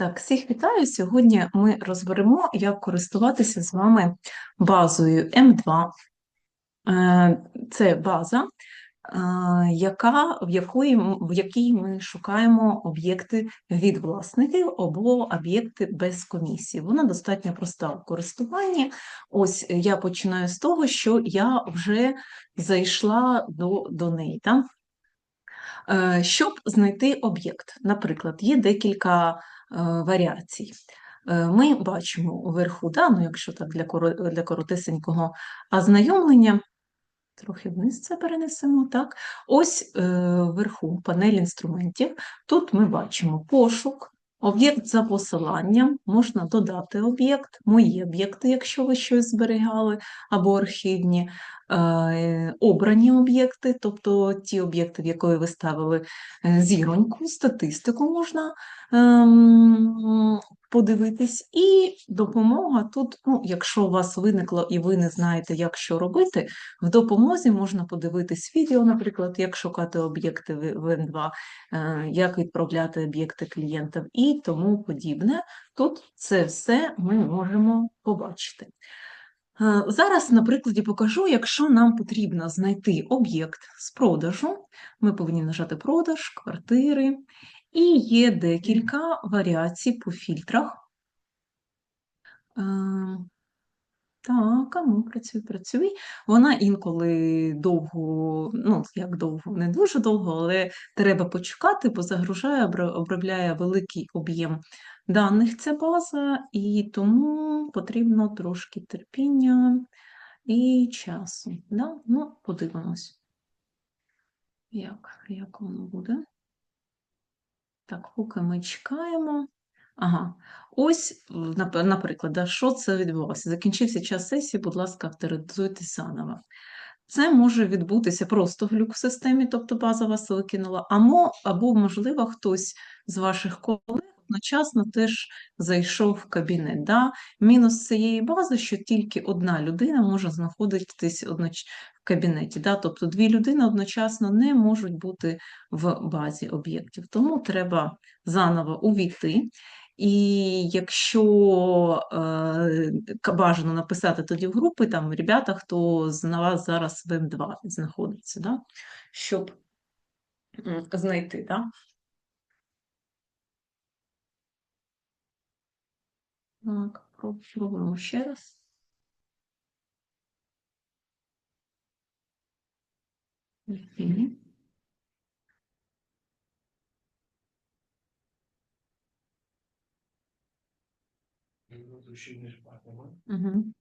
Так, всіх вітаю. Сьогодні ми розберемо, як користуватися з вами базою М2. Е, Це база, е, яка, в, якої, в якій ми шукаємо об'єкти від власників або об'єкти без комісії. Вона достатньо проста в користуванні. Ось е, я починаю з того, що я вже зайшла до, до неї. Так? Щоб знайти об'єкт, наприклад, є декілька варіацій. Е, Ми бачимо вверху, да, ну, якщо так для, для коротесенького ознайомлення, трохи вниз це перенесемо, так. Ось е, вверху панель інструментів. Тут ми бачимо пошук, об'єкт за посиланням, можна додати об'єкт, мої об'єкти, якщо ви щось зберігали, або архівні, е, обрані об'єкти, тобто ті об'єкти, в якої ви ставили е, зіроньку, статистику можна ем, подивитись, і допомога тут, ну, якщо у вас виникло і ви не знаєте, як що робити, в допомозі можна подивитись відео, наприклад, як шукати об'єкти в в N2, е, як відправляти об'єкти клієнтам і тому подібне. Тут це все ми можемо побачити. Е, Зараз на прикладі покажу, якщо нам потрібно знайти об'єкт з продажу, ми повинні нажати продаж, квартири, і є декілька варіацій по фільтрах. Е, Так, а ну працюй, працюй. Вона інколи довго, ну як довго, не дуже довго, але треба почекати, бо загружає, обробляє великий об'єм даних ця база, і тому потрібно трошки терпіння і часу. Да? Ну, подивимось, як, як воно буде. Так, поки ми чекаємо. Ага, ось, наприклад, да, що це відбулося? Закінчився час сесії, будь ласка, авторизуйте заново. Це може відбутися просто глюк в системі, тобто базова викинула, або, або можливо, хтось з ваших колег одночасно теж зайшов в кабінет. Да? Мінус цієї бази, що тільки одна людина може знаходитись одноч... в кабінеті. Да? Тобто дві людини одночасно не можуть бути в базі об'єктів. Тому треба заново увійти. І якщо е, бажано написати тоді в групи, там ребята, хто з вас зараз в М2 знаходиться, да? щоб знайти. Да? Так, пробуємо ще раз. Мгм. Мгм.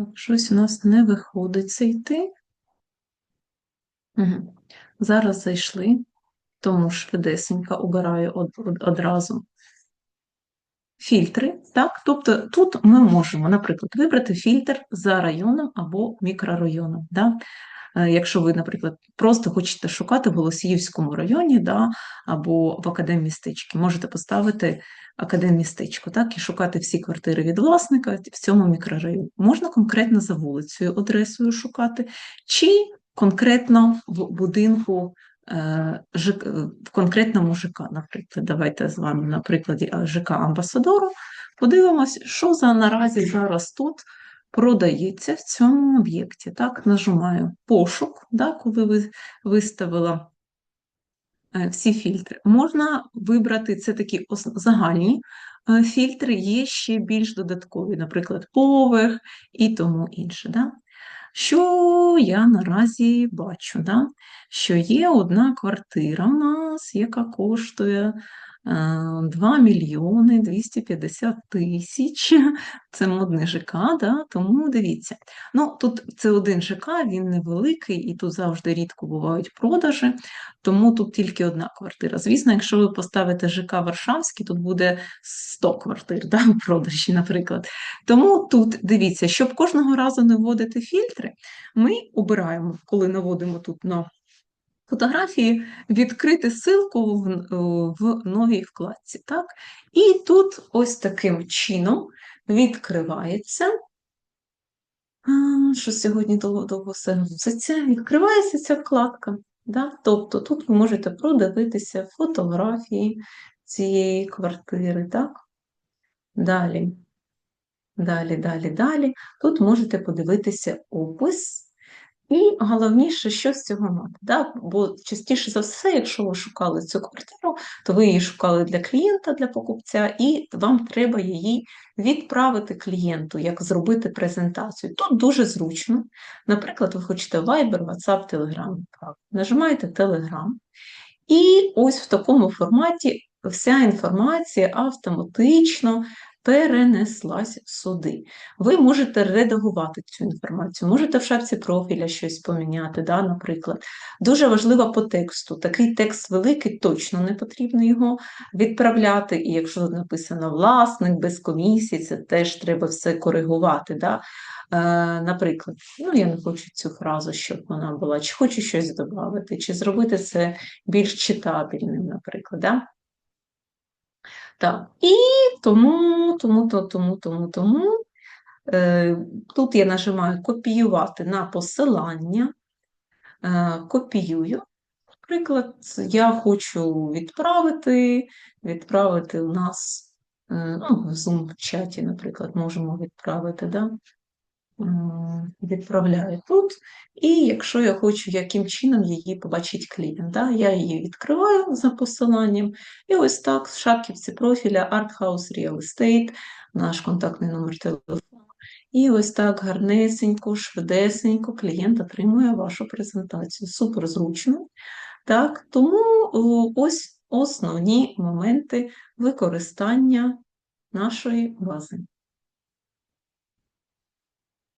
Так, Щось у нас не виходить це йти. Угу. Зараз зайшли, тому швидесенько обираю од- од- одразу фільтри. Так? Тобто тут ми можемо, наприклад, вибрати фільтр за районом або мікрорайоном. Да? Е, Якщо ви, наприклад, просто хочете шукати в Голосіївському районі да, або в академмістечці, можете поставити академмістечко так, і шукати всі квартири від власника в цьому мікрорайоні. Можна конкретно за вулицею, адресою шукати, чи конкретно в будинку е, ЖК, в конкретному ЖК, наприклад. Давайте з вами на прикладі ЖК Амбасадору подивимось, що за наразі зараз тут продається в цьому об'єкті. Так, нажимаю пошук, да, коли ви виставила е, всі фільтри. Можна вибрати це такі загальні е, фільтри, є ще більш додаткові, наприклад, поверх і тому інше. Да? Що я наразі бачу? Да? Що є одна квартира у нас, яка коштує е, 2 мільйони 250 тисяч. Це модний ЖК, да? тому дивіться. Ну, тут це один ЖК, він невеликий, і тут завжди рідко бувають продажі, тому тут тільки одна квартира. Звісно, якщо ви поставите ЖК Варшавський, тут буде 100 квартир да, в продажі, наприклад. Тому тут дивіться, щоб кожного разу не вводити фільтри, ми обираємо, коли наводимо тут на фотографії, відкрити ссылку в, в новій вкладці. Так? І тут ось таким чином відкривається. Що сьогодні довго все грузиться, відкривається ця вкладка. Да? Тобто тут ви можете продивитися фотографії цієї квартири. Так? Далі, далі, далі, далі. Тут можете подивитися опис. І головніше, що з цього мати. Да? Бо частіше за все, якщо ви шукали цю квартиру, то ви її шукали для клієнта, для покупця, і вам треба її відправити клієнту, як зробити презентацію. Тут дуже зручно. Наприклад, ви хочете Viber, WhatsApp, Telegram. Нажимаєте Telegram, і ось в такому форматі вся інформація автоматично перенеслась сюди. Ви можете редагувати цю інформацію, можете в шапці профіля щось поміняти, да, наприклад. Дуже важливо по тексту. Такий текст великий, точно не потрібно його відправляти. І якщо написано власник без комісії, це теж треба все коригувати. Да? Е, Наприклад, ну я не хочу цю фразу, щоб вона була, чи хочу щось додати, чи зробити це більш читабельним, наприклад. Да? Так, і тому, тому, то- тому, тому, тому. Е, Тут я нажимаю копіювати на посилання, Е, копіюю. Наприклад, я хочу відправити, відправити у нас, е, ну, в Zoom-чаті, наприклад, можемо відправити, да? Відправляю тут. І якщо я хочу, яким чином її побачить клієнт, да? я її відкриваю за посиланням. І ось так в шапківці профіля Art House Real Estate, наш контактний номер телефону. І ось так гарнесенько, швидесенько клієнт отримує вашу презентацію. Супер зручно. Так, тому ось основні моменти використання нашої бази.